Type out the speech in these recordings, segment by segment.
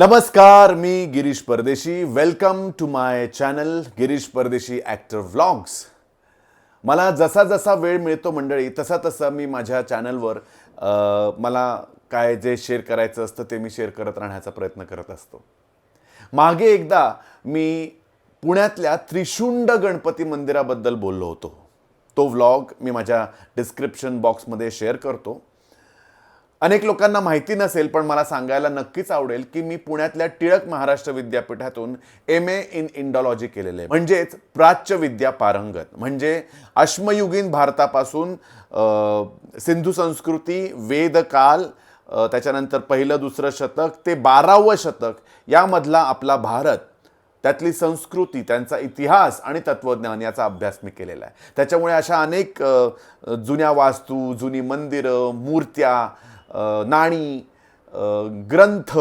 नमस्कार मी Girish Pardeshi. Welcome to my channel Girish Pardeshi actor vlogs मला जसा जसा वेळ मिळतो मंडळी तसा तसा मी माझ्या चॅनलवर मला काय जे शेअर करायचं असतं ते मी शेअर करत राहण्याचा प्रयत्न करत असतो. मागे एकदा मी पुण्यातल्या त्रिशुंड गणपती मंदिराबद्दल बोललो होतो. तो व्लॉग मी माझ्या डिस्क्रिप्शन बॉक्समध्ये शेअर करतो. अनेक लोकांना माहिती नसेल पण मला सांगायला नक्कीच आवडेल की मी पुण्यातल्या टिळक महाराष्ट्र विद्यापीठातून एम ए इन इंडॉलॉजी केलेलं आहे. म्हणजेच प्राच्य विद्या पारंगत. म्हणजे अश्मयुगीन भारतापासून सिंधू संस्कृती वेदकाल त्याच्यानंतर पहिलं दुसरं शतक ते बारावं शतक यामधला आपला भारत त्यातली संस्कृती त्यांचा इतिहास आणि तत्त्वज्ञान याचा अभ्यास मी केलेला आहे. त्याच्यामुळे अशा अनेक जुन्या वास्तू जुनी मंदिरं मूर्त्या नाणी ग्रंथ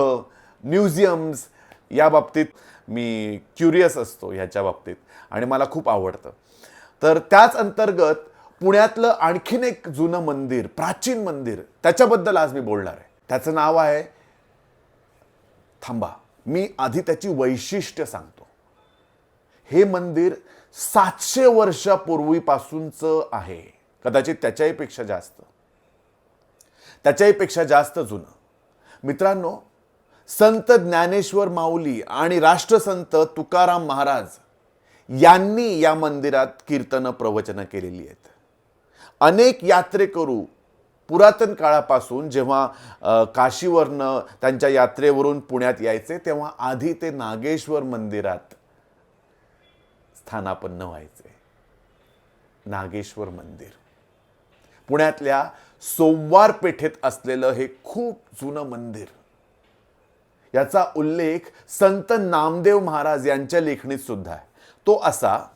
म्युझियम्स या बाबतीत मी क्युरियस असतो ह्याच्या बाबतीत आणि मला खूप आवडतं. तर त्याच अंतर्गत पुण्यातलं आणखीन एक जुनं मंदिर प्राचीन मंदिर त्याच्याबद्दल आज मी बोलणार आहे. त्याचं नाव आहे थांबा मी आधी त्याची वैशिष्ट्य सांगतो. हे मंदिर सातशे वर्षापूर्वीपासूनचं आहे. कदाचित त्याच्याही पेक्षा जास्त. त्याच्याहीपेक्षा जास्त जुनं. मित्रांनो संत ज्ञानेश्वर माऊली आणि राष्ट्रसंत तुकाराम महाराज यांनी या मंदिरात कीर्तनं प्रवचनं केलेली आहेत. अनेक यात्रेकरू पुरातन काळापासून जेव्हा काशीवरनं त्यांच्या यात्रेवरून पुण्यात यायचे तेव्हा आधी ते नागेश्वर मंदिरात स्थानापन्न व्हायचे. नागेश्वर मंदिर. पुण्यातल्या सोमवार पेठेत असलेलं हे खूप जुनं मंदिर. याचा उल्लेख संत नामदेव महाराज यांच्या लेखणीत सुद्धा आहे. तो असा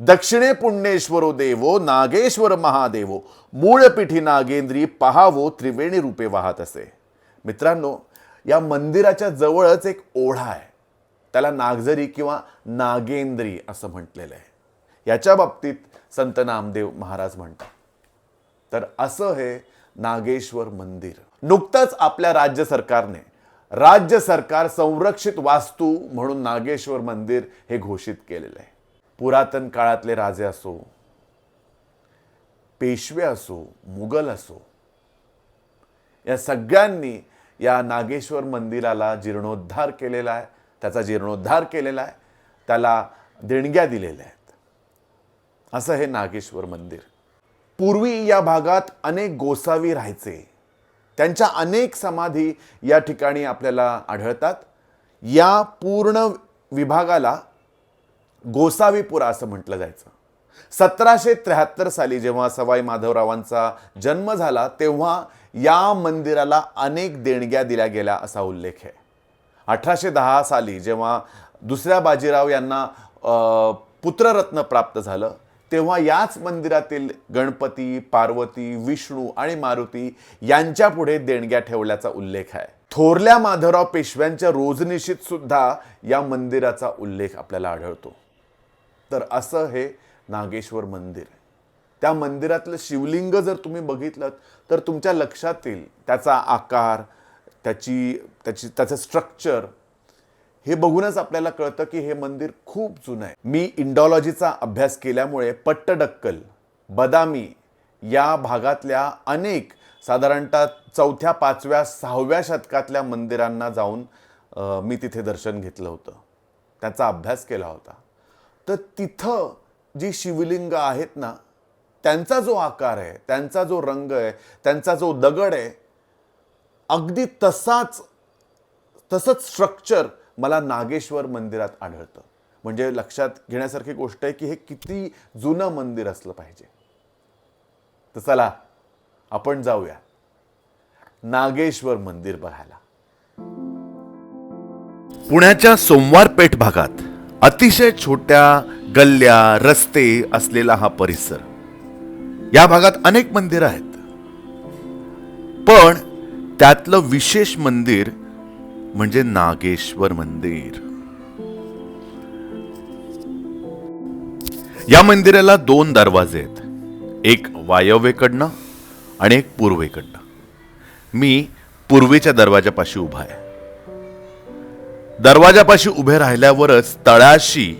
दक्षिणे पुण्येश्वरो देवो नागेश्वर महादेवो मूळ पिठी नागेंद्री पहावो त्रिवेणी रूपे वाहत असे. मित्रांनो या मंदिराच्या जवळच एक ओढा आहे. त्याला नागझरी किंवा नागेंद्री असं म्हटलेलं आहे. याच्या बाबतीत संत नामदेव महाराज म्हणतात. तर असं हे नागेश्वर मंदिर. नुकतंच आपल्या राज्य सरकारने राज्य सरकार संरक्षित वास्तू म्हणून नागेश्वर मंदिर हे घोषित केलेलं आहे पुरातन काळातले राजे असो पेशवे असो मुघल असो या सगळ्यांनी या नागेश्वर मंदिराला जीर्णोद्धार केलेला आहे. त्याचा जीर्णोद्धार केलेला आहे. त्याला देणग्या दिलेल्या आहेत. असं हे नागेश्वर मंदिर. पूर्वी या भागात अनेक गोसावी राहायचे. त्यांच्या अनेक समाधी या ठिकाणी आपल्याला आढळतात. या पूर्ण विभागाला गोसावीपुरा असं म्हटलं जायचं. सतराशे त्र्याहत्तर साली जेव्हा सवाई माधवरावांचा जन्म झाला तेव्हा या मंदिराला अनेक देणग्या दिल्या गेल्या असा उल्लेख आहे. अठराशे दहा साली जेव्हा दुसऱ्या बाजीराव यांना पुत्ररत्न प्राप्त झालं तेव्हा याच मंदिरातील गणपती पार्वती विष्णू आणि मारुती यांच्या पुढे देणग्या ठेवल्याचा उल्लेख आहे. थोरल्या माधवराव पेशव्यांच्या रोजनिशीत सुद्धा या मंदिराचा उल्लेख आपल्याला आढळतो. तर असं हे नागेश्वर मंदिर त्या मंदिरातलं शिवलिंग जर तुम्ही बघितलं तर तुमच्या लक्षात येईल त्याचा आकार त्याची त्याची त्याचं स्ट्रक्चर हे बघूनच आपल्याला कळतं की हे मंदिर खूप जुनं आहे. मी इंडॉलॉजीचा अभ्यास केल्यामुळे पट्टडक्कल बदामी या भागातल्या अनेक साधारणतः चौथ्या पाचव्या सहाव्या शतकातल्या मंदिरांना जाऊन मी तिथे दर्शन घेतलं होतं. त्याचा अभ्यास केला होता. तर तिथं जी शिवलिंग आहेत ना त्यांचा जो आकार आहे त्यांचा जो रंग आहे त्यांचा जो दगड आहे अगदी तसाच तसंच स्ट्रक्चर मला नागेश्वर मंदिरात आढळतं. म्हणजे लक्षात घेण्यासारखी गोष्ट आहे की हे किती जुनं मंदिर असलं पाहिजे. तर चला आपण जाऊया. नागेश्वर मंदिर बघायला. पुण्याच्या सोमवार पेठ भागात अतिशय छोट्या गल्ल्या रस्ते असलेला हा परिसर. या भागात अनेक मंदिरं आहेत. पण त्यातलं विशेष मंदिर म्हणजे नागेश्वर मंदिर. या मंदिराला दोन दरवाजे आहेत. एक वायव्येकडनं आणि एक पूर्वेकडनं. मी पूर्वेच्या दरवाजापाशी उभा आहे. दरवाजापाशी उभे राहिल्यावरच तळाशी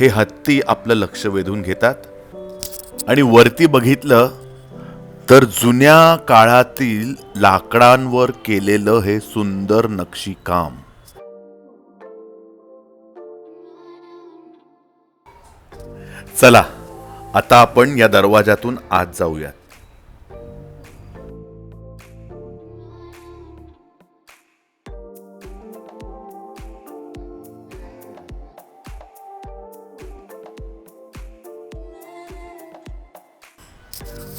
हे हत्ती आपलं लक्ष वेधून घेतात आणि वरती बघितलं तर जुन्या काळातील लाकडांवर केलेलं हे सुंदर नक्षीकाम. चला आता आपण या दरवाजातून आत जाऊयात.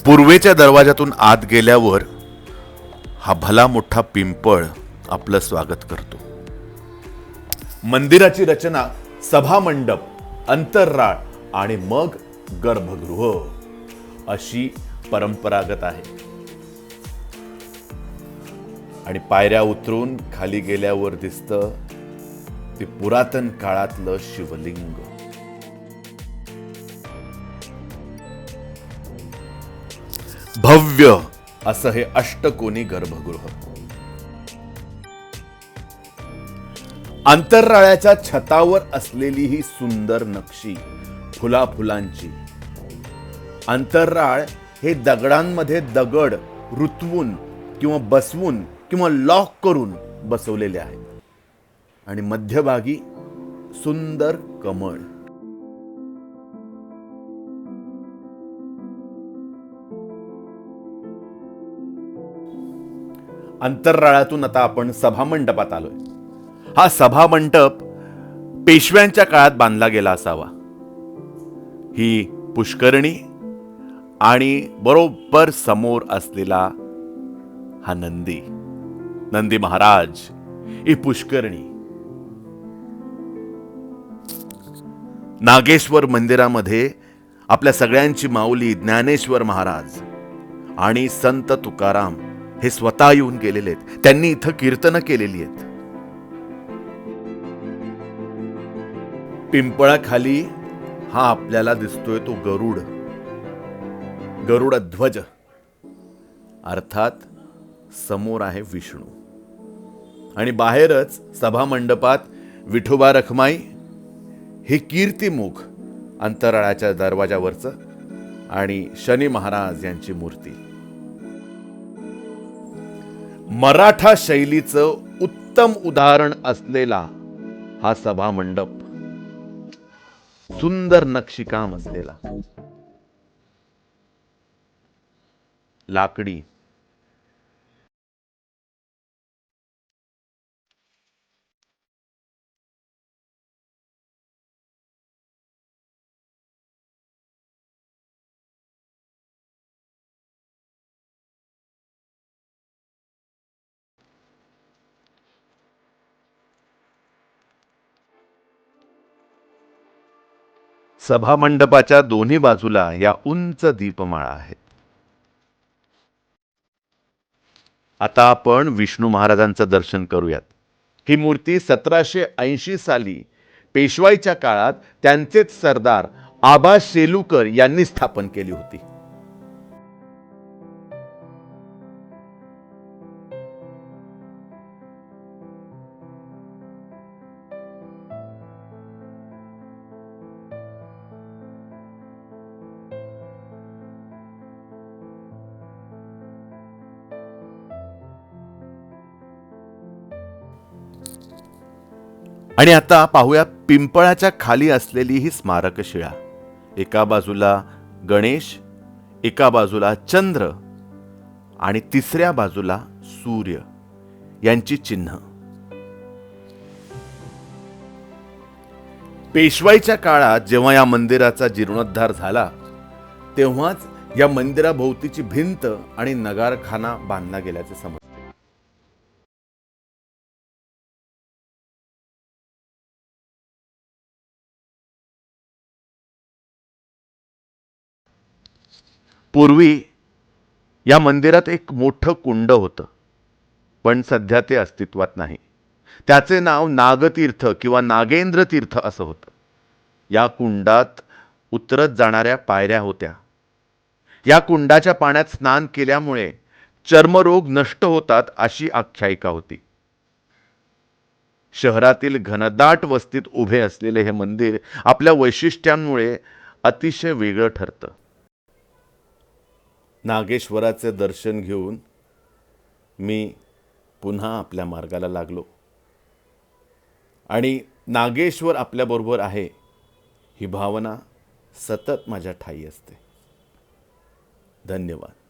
पूर्वेच्या दरवाजातून आत गेल्यावर हा भला मोठा पिंपळ आपलं स्वागत करतो. मंदिराची रचना सभामंडप अंतरराळ आणि मग गर्भगृह अशी परंपरागत आहे. आणि पायऱ्या उतरून खाली गेल्यावर दिसतं ते पुरातन काळातलं शिवलिंग. भव्य असं हे अष्टकोनी गर्भगृह. आंतरराळ्याच्या छतावर असलेली ही सुंदर नक्षी फुला फुलांची आंतरराळ हे दगडांमध्ये दगड रुतवून किंवा बसवून किंवा लॉक करून बसवलेले आहे. आणि मध्यभागी सुंदर कमळ. अंतराळातून आता आपण सभामंडपात आलोय. हा सभामंडप पेशव्यांच्या काळात बांधला गेला असावा. ही पुष्करणी आणि बरोबर समोर असलेला हा नंदी. नंदी महाराज ही पुष्करणी. नागेश्वर मंदिरामध्ये आपल्या सगळ्यांची माऊली ज्ञानेश्वर महाराज आणि संत तुकाराम हे स्वतः येऊन गेलेले आहेत. त्यांनी इथं कीर्तनं केलेली आहेत. पिंपळाखाली हा आपल्याला दिसतोय तो गरुड. गरुड ध्वज. अर्थात समोर आहे विष्णू. आणि बाहेरच सभामंडपात विठोबा रखमाई हे कीर्तिमुख अंतराळाच्या दरवाजावरचं आणि शनी महाराज यांची मूर्ती. मराठा शैलीचं उत्तम उदाहरण असलेला हा सभा मंडप सुंदर नक्षीकाम असलेला. लाकडी सभामंडपाच्या दोन्ही बाजूला या उंच दीपमाळा आहेत आता आपण विष्णू महाराजांचं दर्शन करूयात. ही मूर्ती सतराशे ऐंशी साली पेशवाईच्या काळात त्यांचेच सरदार आबा शेलुकर यांनी स्थापन केली होती. आणि आता पाहूया पिंपळाच्या खाली असलेली ही स्मारक शिळा एका बाजूला गणेश एका बाजूला चंद्र आणि तिसऱ्या बाजूला सूर्य यांची चिन्ह. पेशवाईच्या काळात जेव्हा या मंदिराचा जीर्णोद्धार झाला तेव्हाच या मंदिराभोवतीची भिंत आणि नगारखाना बांधला गेल्याचे समज पूर्वी या मंदिरात एक मोठं कुंड होतं पण सध्या ते अस्तित्वात नाही. त्याचे नाव नागतीर्थ किंवा नागेंद्र तीर्थ असं होतं. या कुंडात उतरत जाणाऱ्या पायऱ्या होत्या. या कुंडाच्या पाण्यात स्नान केल्यामुळे चर्मरोग नष्ट होतात अशी आख्यायिका होती. शहरातील घनदाट वस्तीत उभे असलेले हे मंदिर आपल्या वैशिष्ट्यांमुळे अतिशय वेगळं ठरतं. नागेश्वराचे दर्शन घेऊन मी पुन्हा आपल्या मार्गाला लागलो. आणि नागेश्वर आपल्याबरोबर आहे ही भावना सतत माझ्या ठाई असते. धन्यवाद.